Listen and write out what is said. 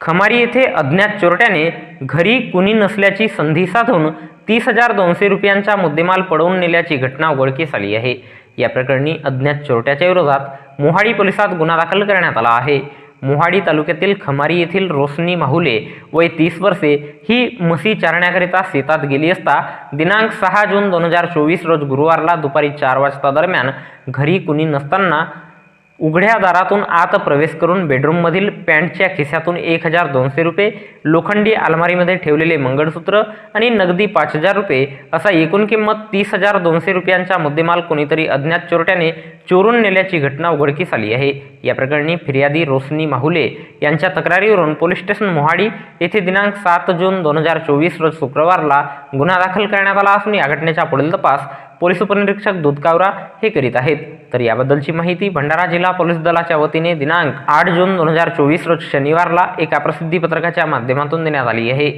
खमारी येथे अज्ञात चोरट्याने घरी कुणी नसल्याची संधी साधून तीस हजार दोनशे रुपयांचा मुद्देमाल पडवून नेल्याची घटना उघडकीस आली आहे. या प्रकरणी अज्ञात चोरट्याच्या विरोधात मोहाडी पोलिसात गुन्हा दाखल करण्यात आला आहे. मोहाडी तालुक्यातील खमारी येथील रोशनी माहुले वय तीस वर्षे ही म्हशी चारण्याकरिता शेतात गेली असता दिनांक सहा जून दोन हजार चोवीस रोज गुरुवारला दुपारी चार वाजता दरम्यान घरी कुणी नसताना उघड्या दारातून आत प्रवेश करून बेडरूममधील पॅन्टच्या खिशातून एक हजार दोनशे रुपये लोखंडी अलमारीमध्ये ठेवलेले मंगळसूत्र आणि नगदी पाच हजार रुपये असा एकूण किंमत तीस हजार दोनशे रुपयांचा मुद्देमाल कोणीतरी अज्ञात चोरट्याने चोरून नेल्याची घटना उघडकीस आली आहे. या प्रकरणी फिर्यादी रोशनी माहुले यांच्या तक्रारीवरून पोलीस स्टेशन मोहाडी येथे दिनांक सात जून दोन हजार चोवीस रोज शुक्रवारला गुन्हा दाखल करण्यात आला असून या घटनेचा पुढील तपास पोलीस उपनिरीक्षक दूधकावरा हे करीत आहेत. तर याबद्दलची माहिती भंडारा जिल्हा पोलीस दलाच्या वतीने दिनांक आठ जून दोन हजार चोवीस रोज शनिवारला एका प्रसिद्धी पत्रकाच्या माध्यमातून देण्यात आली आहे.